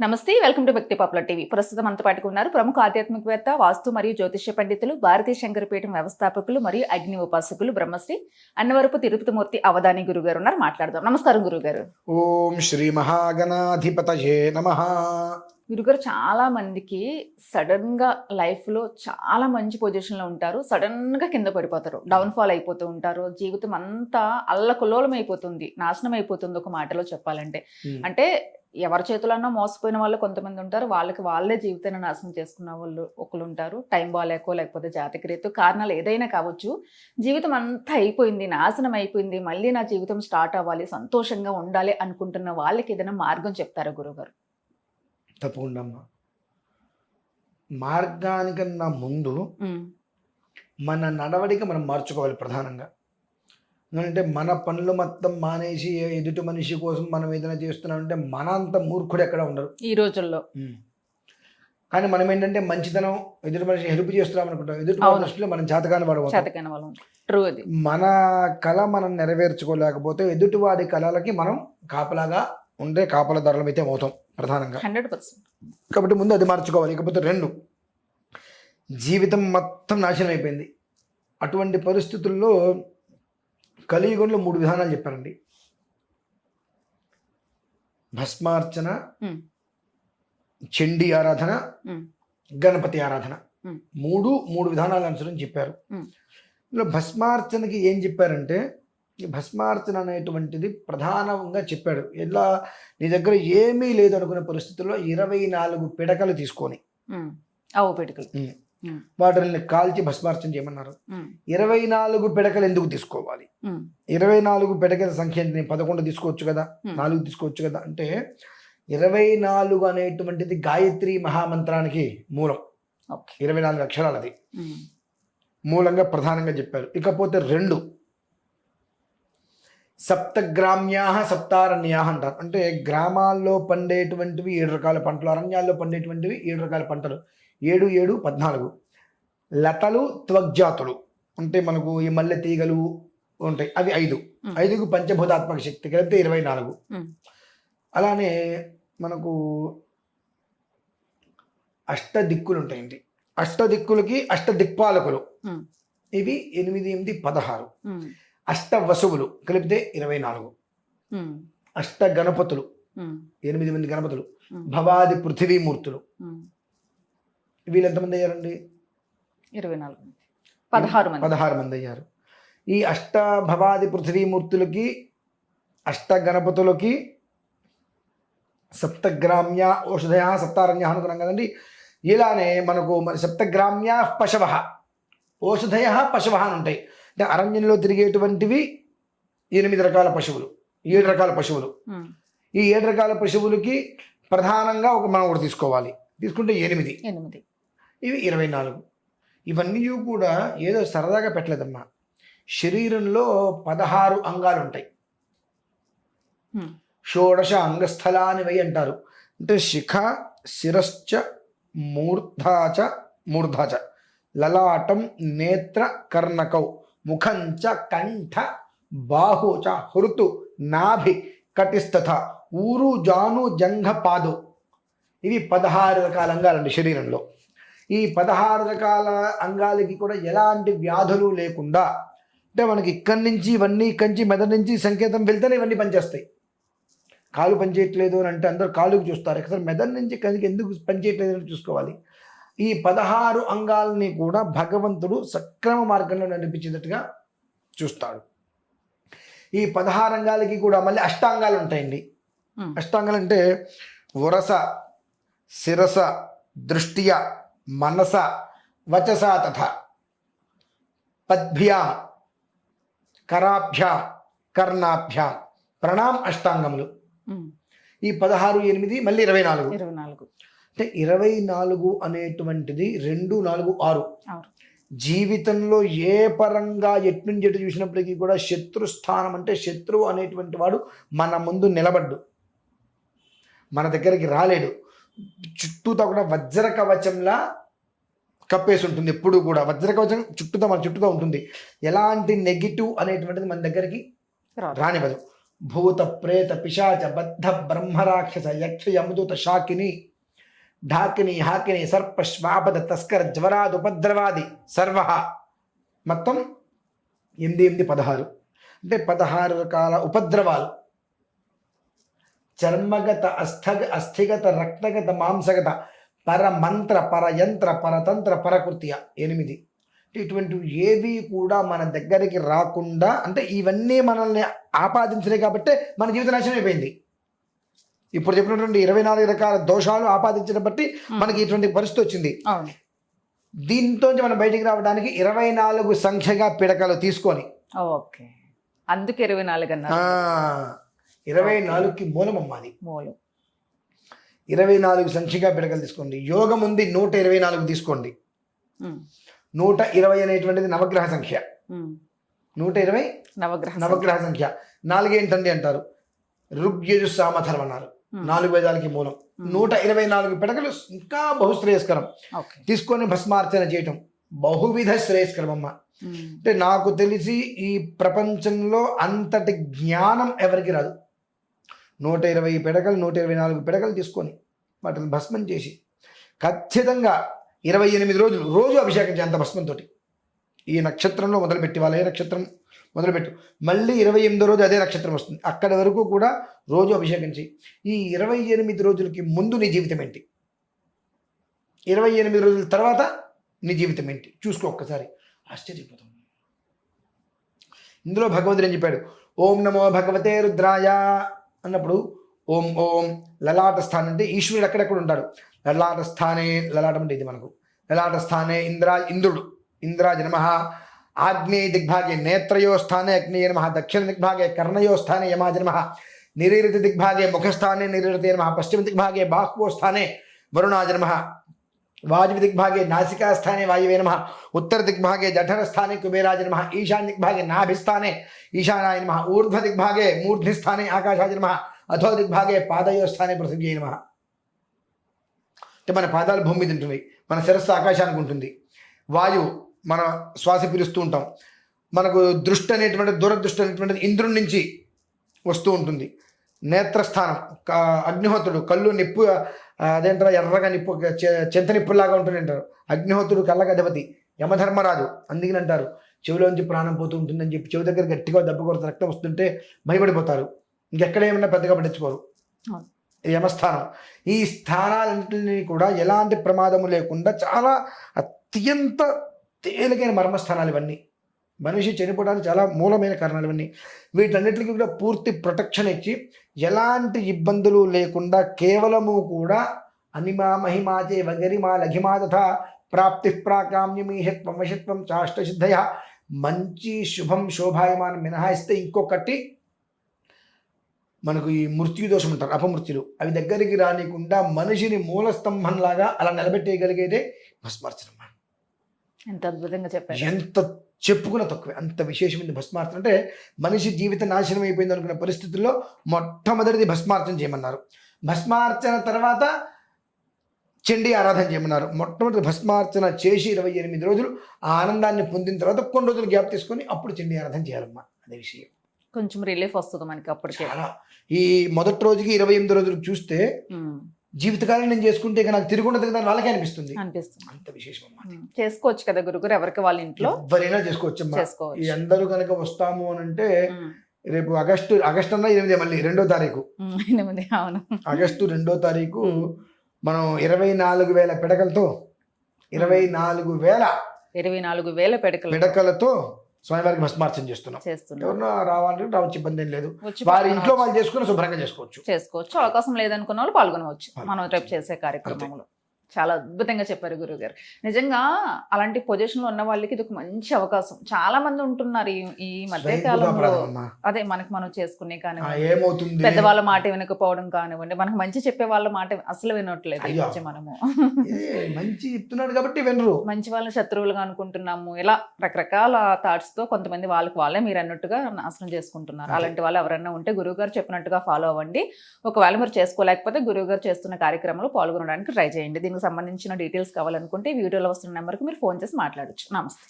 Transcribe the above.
నమస్తే welcome to వ్యక్తి popular TV. ప్రస్తుతం మనతో పాటుకు ఉన్నారు ప్రముఖ ఆధ్యాత్మికవేత్త వాస్తు మరియు జ్యోతిష్య పండితులు భారతీయ శంకరపీఠం వ్యవస్థాపకులు మరియు అగ్ని ఉపాసకులు బ్రహ్మశ్రీ అన్నవరపు తిరుపతిమూర్తి అవధాని గురుగారు ఉన్నారు. మాట్లాడదాం. నమస్కారం గురుగారు. ఓం శ్రీ మహాగణాధిపతయే నమ. గురుగారు చాలా మందికి సడన్గా లైఫ్లో చాలా మంచి పొజిషన్లో ఉంటారు. సడన్గా కింద పడిపోతారు. డౌన్ ఫాల్ అయిపోతూ ఉంటారు. జీవితం అంతా అల్లకల్లోలం అయిపోతుంది నాశనం అయిపోతుంది ఒక మాటలో చెప్పాలంటే. అంటే ఎవరి చేతులన్నా మోసపోయిన వాళ్ళు కొంతమంది ఉంటారు. వాళ్ళకి వాళ్ళే జీవితాన్ని నాశనం చేసుకున్న వాళ్ళు ఒకరు ఉంటారు టైం బాగాలేకో లేకపోతే జాతక రీతు కారణాలు ఏదైనా కావచ్చు. జీవితం అంతా అయిపోయింది నాశనం అయిపోయింది. మళ్ళీ నా జీవితం స్టార్ట్ అవ్వాలి సంతోషంగా ఉండాలి అనుకుంటున్న వాళ్ళకి ఏదైనా మార్గం చెప్తారా గురుగారు? తప్పకుండా మార్గానికన్నా ముందు మన నడవడిక మనం మార్చుకోవాలి ప్రధానంగా. అంటే మన పనులు మొత్తం మానేసి ఎదుటి మనిషి కోసం మనం ఏదైనా చేస్తున్నామంటే మన అంత మూర్ఖుడు ఎక్కడ ఉండరు ఈ రోజుల్లో. కానీ మనం ఏంటంటే మంచితనం ఎదుటి మనిషి హెల్ప్ చేస్తున్నాం అనుకుంటాం. ఎదుటి. దృష్టిలో మనం జాతకాన్ని చేతకైన వాళ్ళు ట్రూ అది. మన కళ మనం నెరవేర్చుకోలేకపోతే ఎదుటివాడి కళలకి మనం కాపలాగా ఉండే కాపలదారులం అయితే అవుతాం ప్రధానంగా. Hundred percent. కాబట్టి ముందు అది మార్చుకోవాలి. ఇకపోతే రెండు. జీవితం మొత్తం నాశనం అయిపోయింది. అటువంటి పరిస్థితుల్లో కలియుగంలో మూడు విధానాలు చెప్పారండి. భస్మార్చన చండీ ఆరాధన గణపతి ఆరాధన. మూడు మూడు విధానాలు అనుసరించి చెప్పారు. ఇందులో భస్మార్చనకి ఏం చెప్పారంటే ఈ భస్మార్చన అనేటువంటిది ప్రధానంగా చెప్పాడు. ఎలా? నీ దగ్గర ఏమీ లేదు అనుకునే పరిస్థితుల్లో ఇరవై నాలుగు పిడకలు తీసుకొని. ఆవు పిడికలు. వాటిని కాల్చి భస్మార్చన చేయమన్నారు. ఇరవై నాలుగు పిడకలు ఎందుకు తీసుకోవాలి? ఇరవై నాలుగు పిడకల సంఖ్య? నేను పదకొండు తీసుకోవచ్చు కదా. నాలుగు తీసుకోవచ్చు కదా? అంటే ఇరవై నాలుగు అనేటువంటిది గాయత్రి మహామంత్రానికి మూలం. ఇరవై నాలుగు అక్షరాలది ఉమ్, మూలంగా ప్రధానంగా చెప్పారు. ఇకపోతే రెండు. సప్తగ్రామ్యా సప్తారణ్యా అంటారు. అంటే గ్రామాల్లో పండేటువంటివి ఏడు రకాల పంటలు అరణ్యాల్లో పండేటువంటివి ఏడు రకాల పంటలు. ఏడు ఏడు పద్నాలుగు. లతలు త్వగ్జాతులు. అంటే మనకు ఈ మల్లె తీగలు ఉంటాయి. అవి ఐదు. ఐదుకు పంచభూతాత్మక శక్తి కలిపితే ఇరవై నాలుగు. అలానే మనకు అష్ట దిక్కులు ఉంటాయండి అష్ట దిక్కులకి అష్ట దిక్పాలకులు ఇవి ఎనిమిది ఎనిమిది పదహారు. అష్ట వసువులు కలిపితే ఇరవై నాలుగు. అష్ట గణపతులు ఎనిమిది మంది గణపతులు. భవాది పృథివీమూర్తులు. వీళ్ళు ఎంతమంది అయ్యారండి? ఇరవై నాలుగు మంది. పదహారు మంది. పదహారు మంది అయ్యారు. ఈ అష్ట భవాది పృథివీమూర్తులకి అష్ట గణపతులకి సప్తగ్రామ్య ఔషధయ సప్తారణ్య అనుకున్నాం కదండి. ఇలానే మనకు మరి సప్తగ్రామ్య పశవ ఔషధయ పశవ అని ఉంటాయి. అంటే అరణ్యంలో తిరిగేటువంటివి ఎనిమిది రకాల పశువులు ఏడు రకాల పశువులు. ఈ ఏడు రకాల పశువులకి ప్రధానంగా ఒక మనం ఒకటి తీసుకోవాలి. తీసుకుంటే ఎనిమిది. ఎనిమిది. ఇవి ఇరవై నాలుగు. ఇవన్నీ కూడా ఏదో సరదాగా పెట్టలేదమ్మా. శరీరంలో పదహారు అంగాలు ఉంటాయి షోడశ అంగస్థలాని వై అంటారు. అంటే శిఖ శిరశ్చ మూర్ధాచ మూర్ధాచ. లలాటం నేత్ర కర్ణకౌ. ముఖంచ కంఠ బాహుచ హృతు నాభి కటిస్తథ ఊరు జాను జంఘ పాదు ఇవి పదహారు రకాల అంగాలండి శరీరంలో. ఈ పదహారు రకాల అంగాలకి కూడా ఎలాంటి వ్యాధులు లేకుండా అంటే మనకి ఇక్కడి నుంచి ఇవన్నీ ఇక్కడి నుంచి మెదడు నుంచి సంకేతం వెళ్తేనే ఇవన్నీ పనిచేస్తాయి. కాలు పనిచేయట్లేదు అని అంటే అందరూ కాలుకి చూస్తారు. అసలు మెదడు నుంచి కదికి ఎందుకు పనిచేయట్లేదు అని చూసుకోవాలి. ఈ పదహారు అంగాల్ని కూడా భగవంతుడు సక్రమ మార్గంలో నడిపించేటట్టుగా చూస్తాడు. ఈ పదహారు అంగాలకి కూడా మళ్ళీ అష్టాంగాలు ఉంటాయండి. అష్టాంగాలు అంటే వరస శిరస దృష్టియ మనస వచస తథ. పద్భ్యాం కరాభ్యాం కర్ణాభ్యాం. ప్రణాం అష్టాంగములు. ఈ పదహారు ఎనిమిది మళ్ళీ ఇరవై నాలుగు. ఇరవై నాలుగు. అంటే ఇరవై నాలుగు అనేటువంటిది రెండు నాలుగు ఆరు. జీవితంలో ఏ పరంగా ఎటు నుంచి ఎటు చూసినప్పటికీ కూడా శత్రు స్థానం అంటే శత్రువు అనేటువంటి వాడు మన ముందు నిలబడ్డు. మన దగ్గరికి రాలేడు. చుట్టూతో కూడా వజ్ర కవచంలా కప్పేసి ఉంటుంది ఎప్పుడు కూడా. వజ్ర కవచం చుట్టూతో మన చుట్టూతో ఉంటుంది. ఎలాంటి నెగిటివ్ అనేటువంటిది మన దగ్గరికి. రానివ్వదు. భూత ప్రేత పిశాచ బద్ధ బ్రహ్మరాక్షస యక్ష యమదూత శాకిని ఢాకిని హాకిని సర్ప శ్వాపద తస్కర జ్వరాది ఉపద్రవాది సర్వ. మొత్తం ఎనిమిది ఎనిమిది పదహారు. అంటే పదహారు రకాల ఉపద్రవాలు. చర్మగత అస్థగ అస్థిగత రక్తగత మాంసగత పరమంత్ర పరయంత్ర పరతంత్ర పరకృత్య ఎనిమిది అంటే ఇటువంటివి ఏవి కూడా మన దగ్గరికి రాకుండా అంటే ఇవన్నీ మనల్ని ఆపాదించినాయి కాబట్టి మన జీవిత నాశనం అయిపోయింది ఇప్పుడు చెప్పినటువంటి ఇరవై నాలుగు రకాల దోషాలు ఆపాదించడం బట్టి మనకి ఇటువంటి పరిస్థితి వచ్చింది. దీంతో మనం బయటికి రావడానికి ఇరవై నాలుగు సంఖ్యగా పిడకలు తీసుకొని. ఓకే. అందుకు ఇరవై నాలుగు ఆ, అన్నారు ఇరవై నాలుగుకి మూలమమ్మాది. మూలం. ఇరవై నాలుగు సంఖ్యగా పిడకలు తీసుకోండి. యోగం ఉంది నూట ఇరవై నాలుగు తీసుకోండి. నూట ఇరవై అనేటువంటిది నవగ్రహ సంఖ్య. నూట ఇరవై నవగ్రహ నవగ్రహ సంఖ్య. నాలుగేంటండి అంటారు? ఋగ్యజు సామధర్మ అన్నారు. నాలుగు వేదాలకి మూలం. నూట ఇరవై నాలుగు పిడకలు ఇంకా బహుశ్రేయస్కరం. ఓకే. తీసుకొని భస్మార్చన చేయటం. బహువిధ శ్రేయస్కరం అమ్మ అంటే నాకు తెలిసి ఈ ప్రపంచంలో అంతటి జ్ఞానం ఎవరికి రాదు. నూట ఇరవై పిడకలు నూట ఇరవై నాలుగు పిడకలు తీసుకొని వాటిని భస్మం చేసి ఖచ్చితంగా ఇరవై ఎనిమిది రోజులు రోజు అభిషేకం చేయంత భస్మంతో ఈ నక్షత్రంలో మొదలుపెట్టి వాళ్ళ ఏ నక్షత్రం మొదలుపెట్టు. మళ్ళీ ఇరవై ఎనిమిదో రోజు అదే నక్షత్రం వస్తుంది. అక్కడి వరకు కూడా రోజు అభిషేకం చేయి. ఈ ఇరవై ఎనిమిది రోజులకి ముందు నీ జీవితం ఏంటి? ఇరవై ఎనిమిది రోజుల తర్వాత నీ జీవితం ఏంటి? చూసుకో ఒక్కసారి. ఆశ్చర్యపోతాం ఇందులో భగవంతుడు ఏం చెప్పాడు? ఓం నమో భగవతే రుద్రాయ. అన్నప్పుడు ఓం ఓం లలాట స్థానం అంటే ఈశ్వరుడు ఎక్కడెక్కడ ఉంటాడు? లలాట స్థానే లలాటం అంటే ఇది మనకు. లలాట స్థానే ఇంద్రా ఇంద్రుడు. ఇంద్రాజ నమ. ఆగ్నేయ దిగ్భాగే నేత్రయో స్థానే అగ్నేయ నమ. దక్షిణ దిగ్భాగే కర్ణయో స్థానే యమాజ నమ. నిరీరిత దిగ్భాగే ముఖస్థానే నిరీరితే నమ. పశ్చిమ దిగ్భాగే బాహ్వో స్థానే వరుణాజ నమ. వాయువ్య దిగ్భాగే నాసికాస్థానే వాయువే నమ ఉత్తర దిగ్భాగే జఠరస్థానే కుబేరాజ నమ ఈశాన్య దిగ్భాగే నాభిస్థానే ఈశానాయ నమ ఊర్ధ్వ దిగ్భాగే మూర్ధ్నిస్థానే ఆకాశాయ నమ అధో దిగ్భాగే పాదయో స్థానే నమ అంటే మన పాదాలు భూమి మీద ఉంటున్నాయి. మన శిరస్సు ఆకాశానికి ఉంటుంది. వాయువు మన శ్వాస పిలుస్తూ ఉంటాం. మనకు దృష్టి అనేటువంటి దూరదృష్టి అనేటువంటిది ఇంద్రుడి నుంచి వస్తూ ఉంటుంది. నేత్రస్థానం అగ్నిహోత్రుడు కళ్ళు నిప్పు అదేంటారా ఎర్రగా నిప్పు చెంత నిప్పులాగా ఉంటుంది అంటారు అగ్నిహోత్రుడు కళ్ళకి అధిపతి యమధర్మరాజు అందుకని అంటారు. చెవిలోంచి ప్రాణం పోతూ ఉంటుందని చెప్పి చెవి దగ్గర గట్టిగా దెబ్బ కొడుతూ రక్తం వస్తుంటే భయపడిపోతారు. ఇంకెక్కడ ఏమన్నా పెద్దగా పట్టించుకోరు. యమస్థానం. ఈ స్థానాలన్నింటినీ కూడా ఎలాంటి ప్రమాదము లేకుండా చాలా అత్యంత తేలికైన మర్మస్థానాలు ఇవన్నీ. మనిషి చనిపోవడానికి చాలా మూలమైన కారణాలు ఇవన్నీ. వీటన్నిటికీ కూడా పూర్తి ప్రొటెక్షన్ ఇచ్చి ఎలాంటి ఇబ్బందులు లేకుండా కేవలము కూడా అనిమా మహిమాచే వగరిమా లఘిమా తథా ప్రాప్తి ప్రాకామ్యమీహత్వం వశత్వం చాష్టసిద్ధయ మంచి శుభం శోభాయమానం మినహాయిస్తే ఇంకొకటి మనకు ఈ మృత్యు దోషం ఉంటారు అపమృత్యులు. అవి దగ్గరికి రానికుండా మనిషిని మూలస్తంభంలాగా అలా నిలబెట్టేయగలిగేదే భస్మార్చనం. ఎంత అద్భుతంగా చెప్పారు. ఎంత చెప్పుకున్న తక్కువే అంత విశేషమైంది భస్మార్చన. అంటే మనిషి జీవిత నాశనం అయిపోయింది అనుకున్న పరిస్థితుల్లో మొట్టమొదటిది భస్మార్చన చేయమన్నారు. భస్మార్చన తర్వాత చండీ ఆరాధన చేయమన్నారు. మొట్టమొదటి భస్మార్చన చేసి ఇరవై ఎనిమిది రోజులు ఆ ఆనందాన్ని పొందిన తర్వాత కొన్ని రోజులు గ్యాప్ తీసుకొని అప్పుడు చండీ ఆరాధన చేయాలమ్మా అదే విషయం. కొంచెం రిలీఫ్ వస్తుంది మనకి అప్పటికే. చాలా. ఈ మొదటి రోజుకి ఇరవై ఎనిమిది రోజులు చూస్తే జీవితకాలం నేను చేసుకుంటే ఇక నాకు తిరుగుండదు కదా అని వాళ్ళకే అనిపిస్తుంది. అనిపిస్తుంది. అంత విశేషం చేసుకోవచ్చు కదా గురుగురు ఎవరికి వాళ్ళ ఇంట్లో? ఎవరైనా చేసుకోవచ్చమ్మా. ఈ చేసుకోవచ్చు అందరూ కనుక వస్తాము అని అంటే రేపు ఆగస్టు ఆగస్టు అన్న ఎనిమిది మళ్ళీ రెండో తారీఖు. ఎనిమిది అవును. ఆగస్టు రెండో తారీఖు. మనం ఇరవై నాలుగు వేల పిడకలతో ఇరవై నాలుగు వేల ఇరవై నాలుగు వేల పెడకలు పిడకలతో స్వామివారికి భస్మార్చన చేస్తున్నాం. చేస్తున్నారు ఎవరినో రావాలంటే రావచ్చు ఇబ్బంది ఏం లేదు. వారి. ఇంట్లో వాళ్ళు చేసుకుని శుభ్రంగా చేసుకోవచ్చు. చేసుకోవచ్చు. అవకాశం లేదనుకున్న వాళ్ళు పాల్గొనవచ్చు. మనం రేపు చేసే కార్యక్రమంలో. చాలా అద్భుతంగా చెప్పారు గురువు గారు నిజంగా అలాంటి పొజిషన్లో ఉన్న వాళ్ళకి ఇది ఒక మంచి అవకాశం. చాలా మంది ఉంటున్నారు ఈ మధ్య కాలంలో. అదే మనకి మనం చేసుకునే కానివ్వండి పెద్దవాళ్ళ మాట వినకపోవడం కానివ్వండి మనకు మంచి చెప్పే వాళ్ళ మాట అసలు వినట్లేదు మనము. మంచి చెప్తున్నాడు కాబట్టి వినరు. మంచి వాళ్ళని శత్రువులుగా అనుకుంటున్నాము. ఇలా రకరకాల థాట్స్తో కొంతమంది వాళ్ళకి వాళ్ళే మీరు అన్నట్టుగా నాశనం చేసుకుంటున్నారు. అలాంటి వాళ్ళు ఎవరైనా ఉంటే గురువు గారు చెప్పినట్టుగా ఫాలో అవ్వండి. ఒకవేళ మీరు చేసుకోలేకపోతే గురువు గారు చేస్తున్న కార్యక్రమంలో పాల్గొనడానికి ట్రై చేయండి. దీనికి సంబంధించిన డీటెయిల్స్ కావాలనుకుంటే వీడియోలో వస్తున్న నెంబర్కి మీరు ఫోన్ చేసి మాట్లాడొచ్చు. నమస్తే.